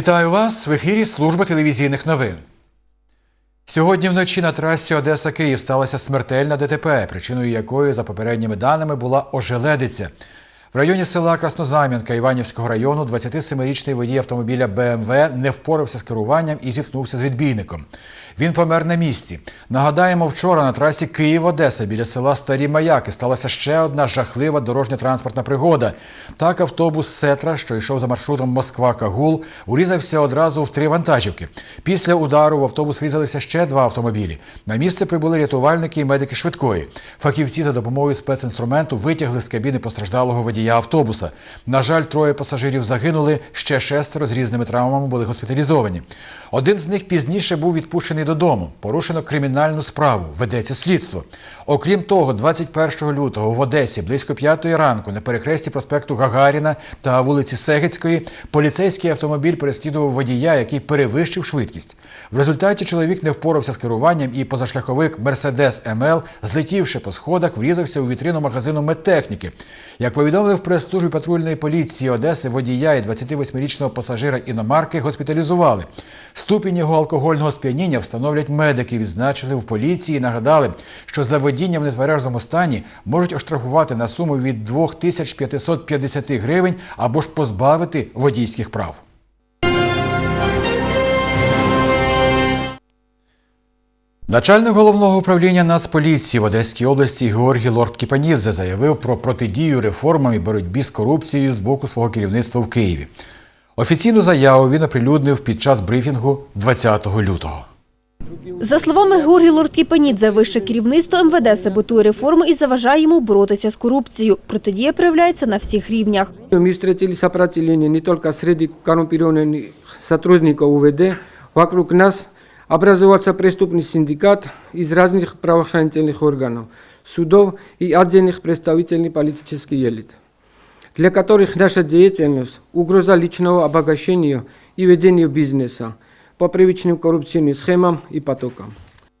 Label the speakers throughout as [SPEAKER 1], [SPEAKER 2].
[SPEAKER 1] Вітаю вас в ефірі Служба телевізійних новин. Сьогодні вночі на трасі Одеса Київ сталася смертельна ДТП, причиною якої, за попередніми даними, була ожеледиця. В районі села Краснознам'янка Іванівського району 27-річний водій автомобіля БМВ не впорався з керуванням і зіткнувся з відбійником. Він помер на місці. Нагадаємо, вчора на трасі Київ-Одеса біля села Старі Маяки сталася ще одна жахлива дорожньо-транспортна пригода. Так автобус Сетра, що йшов за маршрутом Москва-Кагул, урізався одразу в три вантажівки. Після удару в автобус врізалися ще два автомобілі. На місце прибули рятувальники і медики швидкої. Фахівці за допомогою спецінструменту витягли з кабіни постраждалого водія автобуса. На жаль, троє пасажирів загинули, ще шестеро з різними травмами були госпіталізовані. Один з них пізніше був відпущений додому. Порушено кримінальну справу. Ведеться слідство. Окрім того, 21 лютого в Одесі близько п'ятої ранку на перехресті проспекту Гагаріна та вулиці Сегецької поліцейський автомобіль переслідував водія, який перевищив швидкість. В результаті чоловік не впорався з керуванням і позашляховик Мерседес МЛ, злетівши по сходах, врізався у вітрину магазину медтехніки. Як повідомили в прес-службі патрульної поліції Одеси, водія і 28-річного пасажира іномарки госпіталізували. Ступінь його алкогольного сп'яніння встановлять медики. Відзначили в поліції. і Нагадали, що за водіння в нетверезому стані можуть оштрафувати на суму від 2550 гривень або ж позбавити водійських прав. Начальник головного управління Нацполіції в Одеській області Георгій Лорд Кіпанідзе заявив про протидію реформам і боротьбі з корупцією з боку свого керівництва в Києві. Офіційну заяву він оприлюднив під час брифінгу 20 лютого.
[SPEAKER 2] За словами Георгія Лорткіпанідзе, вище керівництво МВД саботує реформи і заважає йому боротися з корупцією. Протидія проявляється на всіх рівнях.
[SPEAKER 3] Мы встретили сопротивление не только среди коррумпированных сотрудников УВД. Вокруг нас образовался преступный синдикат из разных правоохранительных органов, судов и отдельных представителей политических элит, для которых наша деятельность – угроза личного обогащения и ведения бизнеса по привычным коррупционным схемам и потокам.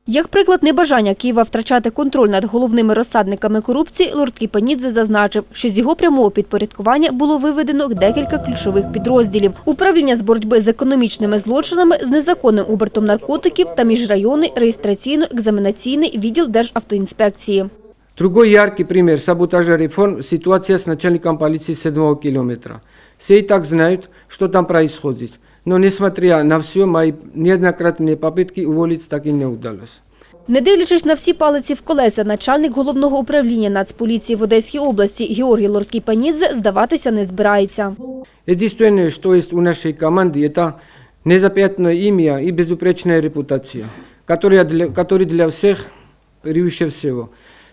[SPEAKER 2] Як приклад небажання Києва втрачати контроль над головними розсадниками корупції, Лорткіпанідзе зазначив, що з його прямого підпорядкування було виведено декілька ключових підрозділів: управління з боротьби з економічними злочинами, з незаконним обертом наркотиків та міжрайонний реєстраційно-екзаменаційний відділ Державтоінспекції.
[SPEAKER 3] Другой яркий пример саботажа реформ – ситуация с начальником полиции седьмого километра. Все и так знают, что там происходит. Но несмотря на все, мои неоднократные попытки уволить так и не удалось.
[SPEAKER 2] Не дивлячись на всі палиці в колеса, начальник головного управління Нацполіції в Одеській області Георгій Лорткіпанідзе здаватися не збирається.
[SPEAKER 3] Единственное, что есть у нашей команды, это незапятное имя и безупречная репутация, которая для, который для всех превыше всего.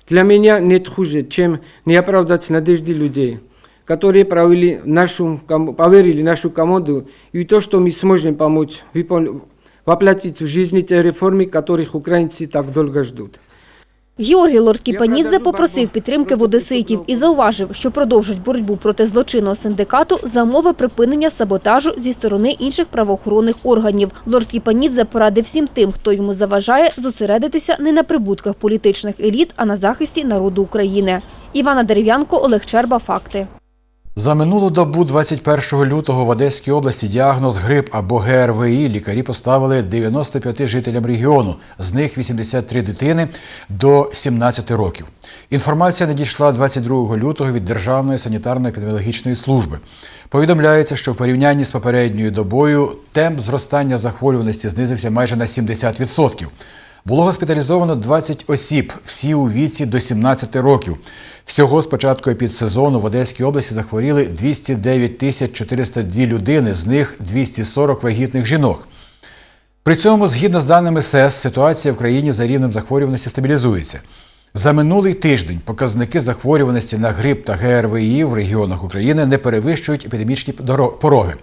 [SPEAKER 3] Для меня нет хуже, чем не оправдать надежды людей, которые провели нашу, ком- поверили в нашу команду и в то, что мы сможем помочь выпол- воплотить в жизни те реформы, которых украинцы так долго ждут.
[SPEAKER 2] Георгій Лорткіпанідзе попросив підтримки в одеситів і зауважив, що продовжить боротьбу проти злочинного синдикату за умови припинення саботажу зі сторони інших правоохоронних органів. Лорткіпанідзе порадив всім тим, хто йому заважає, зосередитися не на прибутках політичних еліт, а на захисті народу України. Івана Дерев'янко, Олег Черба. Факти.
[SPEAKER 1] За минулу добу 21 лютого в Одеській області діагноз грип або ГРВІ лікарі поставили 95 жителям регіону, з них 83 дитини до 17 років. Інформація надійшла 22 лютого від Державної санітарно-епідеміологічної служби. Повідомляється, що в порівнянні з попередньою добою темп зростання захворюваності знизився майже на 70%. Було госпіталізовано 20 осіб, всі у віці до 17 років. Всього з початку епідсезону в Одеській області захворіли 209 тисяч 402 людини, з них 240 вагітних жінок. При цьому, згідно з даними СЕС, ситуація в країні за рівнем захворюваності стабілізується. За минулий тиждень показники захворюваності на грип та ГРВІ в регіонах України не перевищують епідемічні пороги.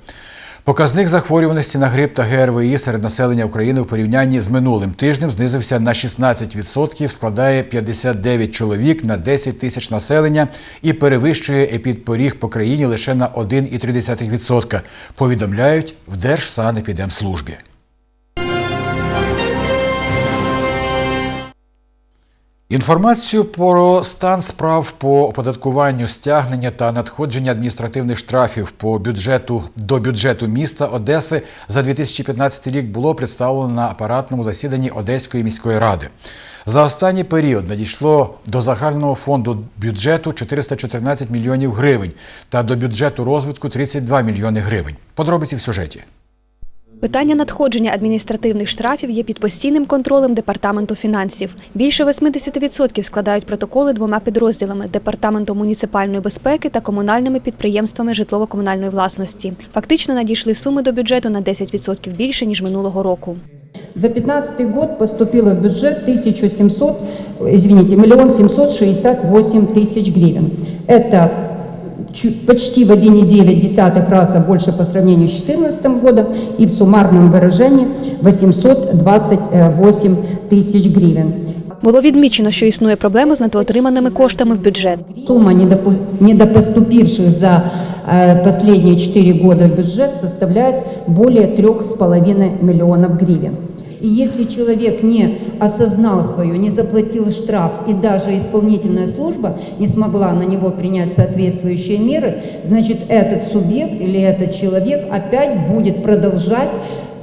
[SPEAKER 1] Показник захворюваності на грип та ГРВІ серед населення України в порівнянні з минулим тижнем знизився на 16%, складає 59 чоловік на 10 тисяч населення і перевищує епідпоріг по країні лише на 1,3%, повідомляють в Держсанепідемслужбі. Інформацію про стан справ по оподаткуванню стягнення та надходження адміністративних штрафів по бюджету до бюджету міста Одеси за 2015 рік було представлено на апаратному засіданні Одеської міської ради. За останній період надійшло до загального фонду бюджету 414 мільйонів гривень та до бюджету розвитку 32 мільйони гривень. Подробиці в сюжеті.
[SPEAKER 2] Питання надходження адміністративних штрафів є під постійним контролем департаменту фінансів. Більше 80% складають протоколи двома підрозділами департаментом муніципальної безпеки та комунальними підприємствами житлово-комунальної власності. Фактично надійшли суми до бюджету на 10% більше ніж минулого року.
[SPEAKER 4] За 2015 год поступило в бюджет 1700, извините, миллион 768 тысяч гривен. Это почти в 1,9 раза больше по сравнению с 2014 годом и в суммарном выражении 828 тысяч гривен.
[SPEAKER 2] Було відмічено, що існує проблема з недоотриманими коштами в бюджет.
[SPEAKER 4] Сумма недопу- недопоступивших за э, последние 4 года в бюджет составляет более 3,5 миллионов гривен. И если человек не осознал свое, не заплатил штраф, и даже исполнительная служба не смогла на него принять соответствующие меры, значит этот субъект или этот человек опять будет продолжать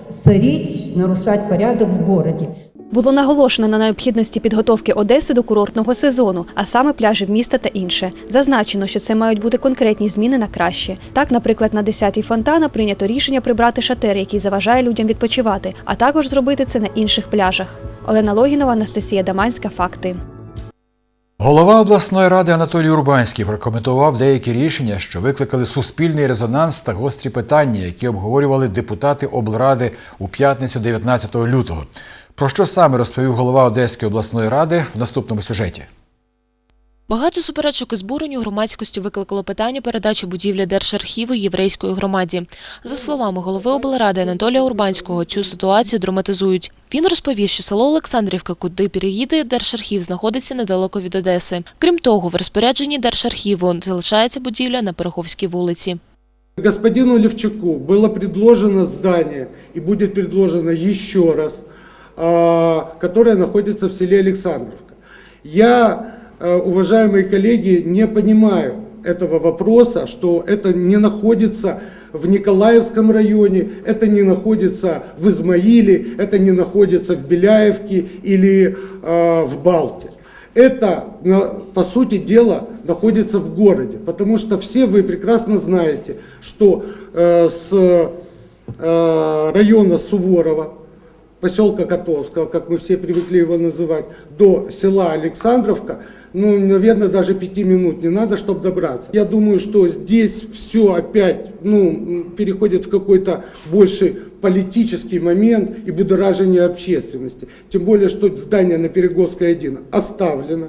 [SPEAKER 4] сорить, нарушать порядок в городе.
[SPEAKER 2] Було наголошено на необхідності підготовки Одеси до курортного сезону, а саме пляжів міста та інше. Зазначено, що це мають бути конкретні зміни на краще. Так, наприклад, на 10-й фонтана прийнято рішення прибрати шатер, який заважає людям відпочивати, а також зробити це на інших пляжах. Олена Логінова, Анастасія Даманська. Факти.
[SPEAKER 1] Голова обласної ради Анатолій Урбанський прокоментував деякі рішення, що викликали суспільний резонанс та гострі питання, які обговорювали депутати облради у п'ятницю 19 лютого. Про що саме розповів голова Одеської обласної ради в наступному сюжеті.
[SPEAKER 5] Багато суперечок і збурень у громадськості викликало питання передачі будівлі Держархіву єврейської громаді. За словами голови облради Анатолія Урбанського, цю ситуацію драматизують. Він розповів, що село Олександрівка, куди переїде Держархів, знаходиться недалеко від Одеси. Крім того, в розпорядженні Держархіву залишається будівля на Переховській вулиці.
[SPEAKER 6] Господину Левчуку было предложено здание, и будет предложено еще раз, а, которое находится в селе Александровка. Я, э, уважаемые коллеги, не понимаю этого вопроса, что это не находится в Николаевском районе, это не находится в Измаиле, это не находится в Беляевке или э, в Балте. Это, по сути дела, находится в городе, потому что все вы прекрасно знаете, что э, с э, района Суворова, поселка Котовского, как мы все привыкли его называть, до села Александровка, ну, наверное, даже пяти минут не надо, чтобы добраться. Я думаю, что здесь все опять, ну, переходит в какой-то больше политический момент и будоражение общественности. Тем более, что здание на Переговской 1 оставлено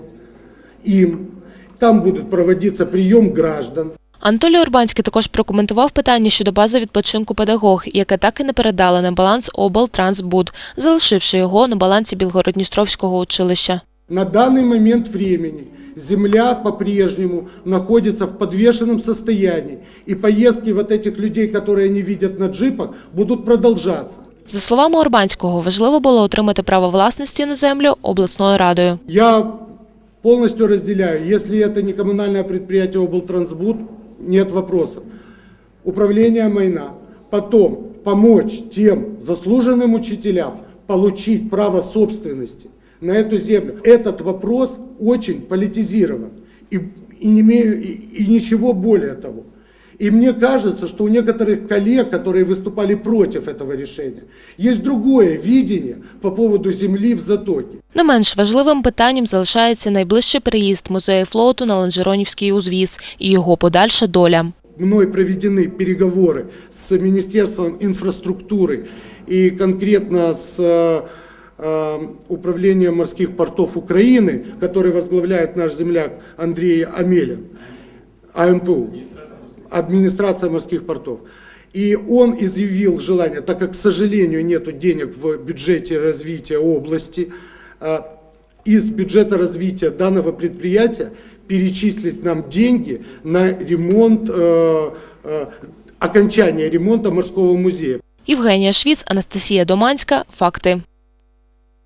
[SPEAKER 6] им. Там будет проводиться прием граждан.
[SPEAKER 5] Анатолій Урбанський також прокоментував питання щодо бази відпочинку педагог, яке так і не передали на баланс облтрансбуд, залишивши його на балансі Білгородністровського училища.
[SPEAKER 6] На данный момент времени земля по-прежнему находится в подвешенном состоянии, и поездки вот этих людей, которые они видят на джипах, будут продолжаться.
[SPEAKER 5] За словами Урбанського, важливо було отримати право власності на землю обласною радою.
[SPEAKER 6] Я полностью разделяю, если это не коммунальное предприятие облтрансбуд, нет вопросов. Управление Майна. Потом помочь тем заслуженным учителям получить право собственности на эту землю. Этот вопрос очень политизирован. И, и, не имею, и, и ничего более того. И мне кажется, что у некоторых коллег, которые выступали против этого решения, есть другое видение по поводу земли в затоке.
[SPEAKER 5] Не менш важливим питанням залишається найближчий переїзд музею флоту на Ланжеронівський узвіз і його подальша доля.
[SPEAKER 6] мной проведены переговоры с Министерством инфраструктуры и конкретно с э, э, Управлением морских портов Украины, который возглавляет наш земляк Андрей Амелин, АМПУ, администрация морских портов. И он изъявил желание, так как, к сожалению, нет денег в бюджете развития области, э, из бюджета развития данного предприятия перечислить нам деньги на ремонт, э, э, окончание ремонта морского музея.
[SPEAKER 5] Євгенія Швіц, Анастасія Доманська. Факти.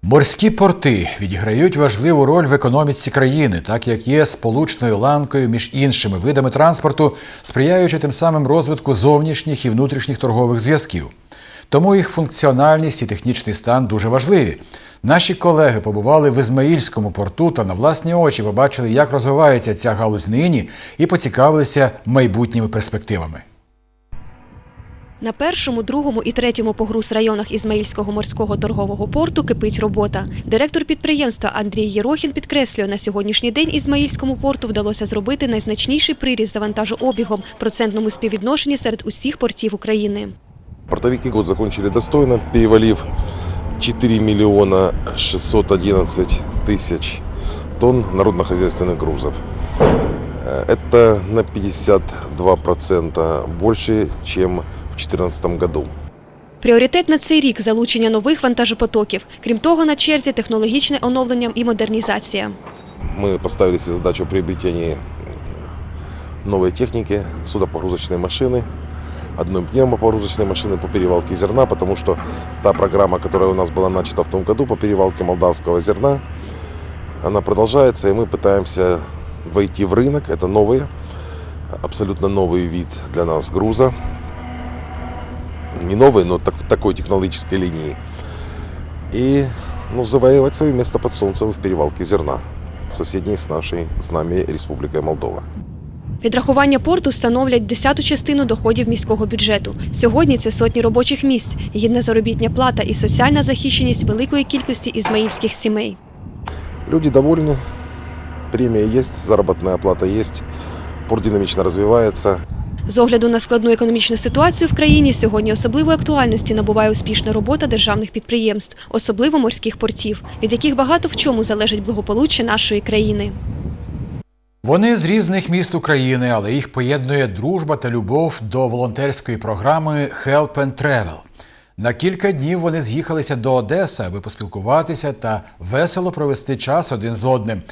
[SPEAKER 1] Морські порти відіграють важливу роль в економіці країни, так як є сполучною ланкою між іншими видами транспорту, сприяючи тим самим розвитку зовнішніх і внутрішніх торгових зв'язків. Тому їх функціональність і технічний стан дуже важливі. Наші колеги побували в Ізмаїльському порту та на власні очі побачили, як розвивається ця галузь нині, і поцікавилися майбутніми перспективами.
[SPEAKER 7] На першому, другому і третьому погруз районах Ізмаїльського морського торгового порту кипить робота. Директор підприємства Андрій Єрохін підкреслює, на сьогоднішній день Ізмаїльському порту вдалося зробити найзначніший приріст за вантажообігом в процентному співвідношенні серед усіх портів України.
[SPEAKER 8] Портовики год закончили достойно, перевалив 4 миллиона 611 тысяч тонн народно-хозяйственных грузов. Э, Это на 52% больше, чем в 2014 году.
[SPEAKER 7] Пріоритет на цей рік залучення нових вантажопотоків. Крім того, на черзі технологічне оновлення і модернізація.
[SPEAKER 8] Мы поставили себе задачу приобретения новой техники, судопогрузочной машины, одной пневмопогрузочной машины по перевалке зерна, потому что та программа, которая у нас была начата в том году по перевалке молдавского зерна, она продолжается, и мы пытаемся войти в рынок. Это новый, абсолютно новый вид для нас груза. Не новый, но так- такой технологической линии. И ну, завоевать свое место под солнцем в перевалке зерна, соседней с нашей, с нами Республикой Молдова.
[SPEAKER 7] Відрахування порту становлять десяту частину доходів міського бюджету. Сьогодні це сотні робочих місць, гідна заробітня плата і соціальна захищеність великої кількості ізмаїльських сімей.
[SPEAKER 8] Люди довольны, премия есть, заработная плата есть, порт динамично развивается.
[SPEAKER 7] З огляду на складну економічну ситуацію в країні сьогодні особливої актуальності набуває успішна робота державних підприємств, особливо морських портів, від яких багато в чому залежить благополуччя нашої країни.
[SPEAKER 1] Вони з різних міст України, але їх поєднує дружба та любов до волонтерської програми Help and Travel. На кілька днів вони з'їхалися до Одеси, аби поспілкуватися та весело провести час один з одним.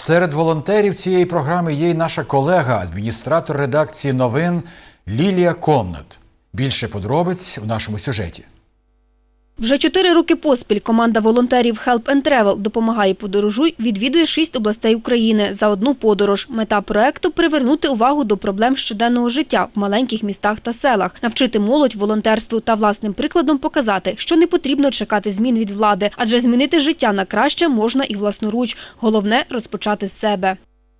[SPEAKER 1] Серед волонтерів цієї програми є й наша колега, адміністратор редакції новин Лілія Комнат. Більше подробиць у нашому сюжеті.
[SPEAKER 2] Вже чотири роки поспіль команда волонтерів Help and Travel допомагає подорожуй відвідує шість областей України за одну подорож. Мета проекту привернути увагу до проблем щоденного життя в маленьких містах та селах, навчити молодь волонтерству та власним прикладом показати, що не потрібно чекати змін від влади, адже змінити життя на краще можна і власноруч. Головне розпочати з себе.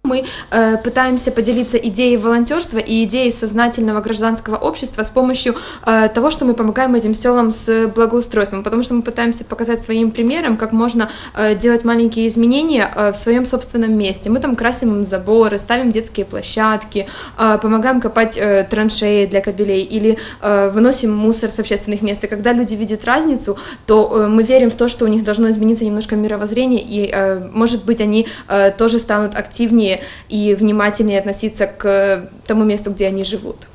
[SPEAKER 9] Мы э, пытаемся поделиться идеей волонтерства и идеей сознательного гражданского общества с помощью э, того, что мы помогаем этим селам с благоустройством, потому что мы пытаемся показать своим примером, как можно э, делать маленькие изменения э, в своем собственном месте. Мы там красим им заборы, ставим детские площадки, э, помогаем копать э, траншеи для кабелей или э, выносим мусор с общественных мест. И когда люди видят разницу, то э, мы верим в то, что у них должно измениться немножко мировоззрение, и, э, может быть, они э, тоже станут активнее и внимательнее относиться к тому месту, где они живут.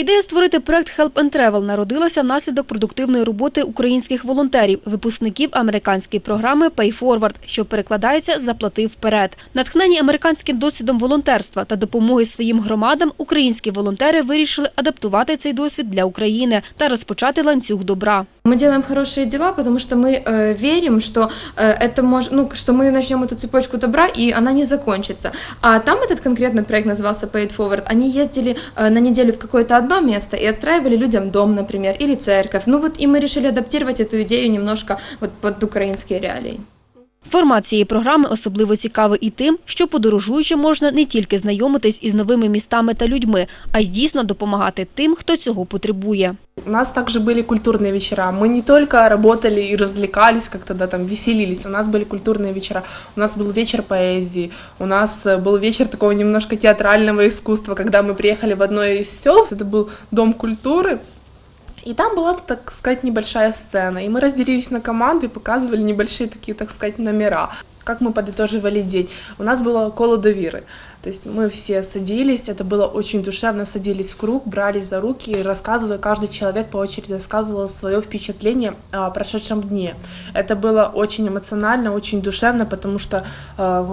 [SPEAKER 2] Ідея створити проект Help and Travel народилася внаслідок продуктивної роботи українських волонтерів, випускників американської програми Pay Forward, що перекладається «Заплати вперед». Натхнені американським досвідом волонтерства та допомоги своїм громадам, українські волонтери вирішили адаптувати цей досвід для України та розпочати ланцюг добра.
[SPEAKER 9] Мы делаем хорошие дела, потому что мы э, верим, что э, это мож, ну, что мы начнем эту цепочку добра и она не закончится. А там этот конкретно проект назывался Pay It Forward. Они ездили э, на неделю в какое-то одно место и отстраивали людям дом, например, или церковь. Ну вот и мы решили адаптировать эту идею немножко вот под украинские реалии.
[SPEAKER 2] Формат цієї програми особливо цікавий і тим, що подорожуючи можна не тільки знайомитись із новими містами та людьми, а й дійсно допомагати тим, хто цього потребує.
[SPEAKER 10] У нас также были культурные вечера. Мы не только работали и развлекались, как тогда там веселились. У нас были культурные вечера. У нас был вечер поэзии. У нас э, был вечер такого немножко театрального искусства, когда мы приехали в одно из сел. Это был дом культуры. И там была, так сказать, небольшая сцена. И мы разделились на команды и показывали небольшие такие, так сказать, номера. Как мы подытоживали день. У нас было коло довиры. То есть мы все садились, это было очень душевно, садились в круг, брались за руки и рассказывали, каждый человек по очереди рассказывал свое впечатление о прошедшем дне. Это было очень эмоционально, очень душевно, потому что э,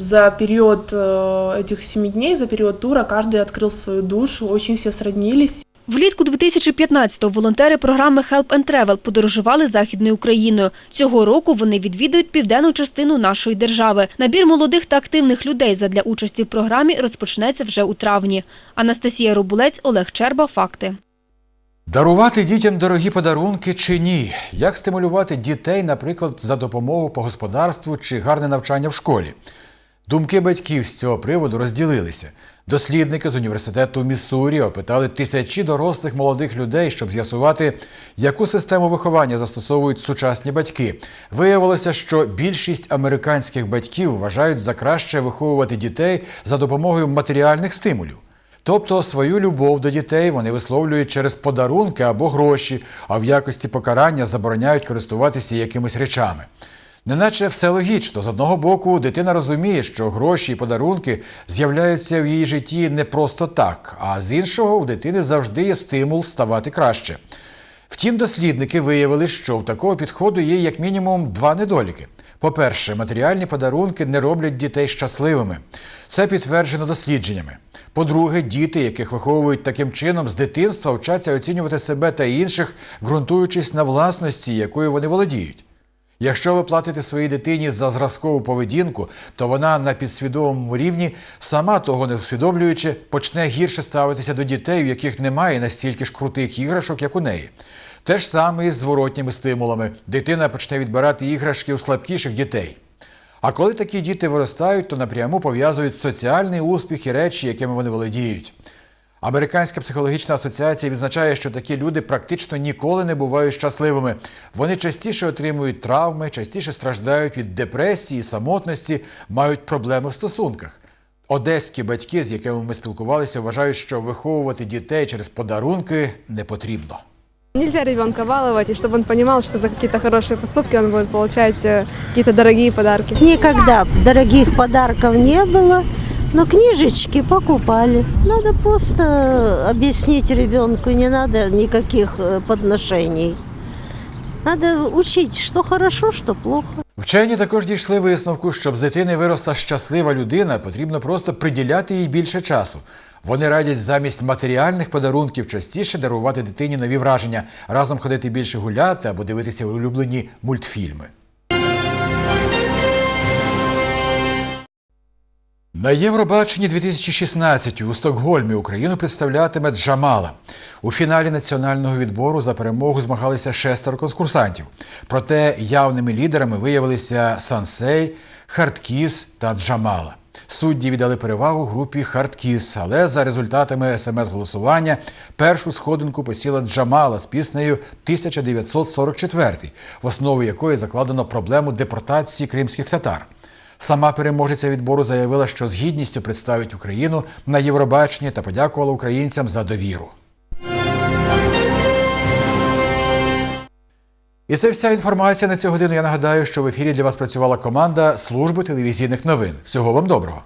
[SPEAKER 10] за период э, этих семи дней, за период тура каждый открыл свою душу, очень все сроднились.
[SPEAKER 2] Влітку 2015-го волонтери програми Help and Travel подорожували Західною Україною. Цього року вони відвідують південну частину нашої держави. Набір молодих та активних людей задля участі в програмі розпочнеться вже у травні. Анастасія Робулець, Олег Черба. Факти.
[SPEAKER 1] Дарувати дітям дорогі подарунки чи ні? Як стимулювати дітей, наприклад, за допомогою по господарству чи гарне навчання в школі? Думки батьків з цього приводу розділилися. Дослідники з університету Міссурі опитали тисячі дорослих молодих людей, щоб з'ясувати, яку систему виховання застосовують сучасні батьки. Виявилося, що більшість американських батьків вважають за краще виховувати дітей за допомогою матеріальних стимулів. Тобто свою любов до дітей вони висловлюють через подарунки або гроші, а в якості покарання забороняють користуватися якимись речами. Неначе все логічно. З одного боку, дитина розуміє, що гроші і подарунки з'являються в її житті не просто так, а з іншого, у дитини завжди є стимул ставати краще. Втім, дослідники виявили, що в такого підходу є як мінімум два недоліки. По-перше, матеріальні подарунки не роблять дітей щасливими. Це підтверджено дослідженнями. По-друге, діти, яких виховують таким чином, з дитинства вчаться оцінювати себе та інших, ґрунтуючись на власності, якою вони володіють. Якщо ви платите своїй дитині за зразкову поведінку, то вона на підсвідомому рівні, сама того не усвідомлюючи, почне гірше ставитися до дітей, у яких немає настільки ж крутих іграшок, як у неї. Те ж саме і з зворотніми стимулами. Дитина почне відбирати іграшки у слабкіших дітей. А коли такі діти виростають, то напряму пов'язують соціальний успіх і речі, якими вони володіють. Американська психологічна асоціація відзначає, що такі люди практично ніколи не бувають щасливими. Вони частіше отримують травми, частіше страждають від депресії, самотності, мають проблеми в стосунках. Одеські батьки, з якими ми спілкувалися, вважають, що виховувати дітей через подарунки не потрібно.
[SPEAKER 11] Нельзя ребенка баловать, и чтобы он понимал, что за какие-то хорошие поступки он будет получать э, какие-то дорогие подарки.
[SPEAKER 12] Никогда дорогих подарков не было, но книжечки покупали. Надо просто объяснить ребенку, не надо никаких э, подношений. Надо учить, что хорошо, что плохо.
[SPEAKER 1] Вчені також дійшли висновку, щоб з дитини виросла щаслива людина, потрібно просто приділяти їй більше часу. Вони радять замість матеріальних подарунків частіше дарувати дитині нові враження, разом ходити більше гуляти або дивитися улюблені мультфільми. На Євробаченні 2016 у Стокгольмі Україну представлятиме Джамала. У фіналі національного відбору за перемогу змагалися шестеро конкурсантів. Проте явними лідерами виявилися Сансей, Хардкіс та Джамала. Судді віддали перевагу групі Хардкіс, але за результатами смс-голосування першу сходинку посіла Джамала з піснею 1944, в основу якої закладено проблему депортації кримських татар. Сама переможеця відбору заявила, що з гідністю представить Україну на Євробаченні та подякувала українцям за довіру. І це вся інформація на цю годину. Я нагадаю, що в ефірі для вас працювала команда служби телевізійних новин. Всього вам доброго.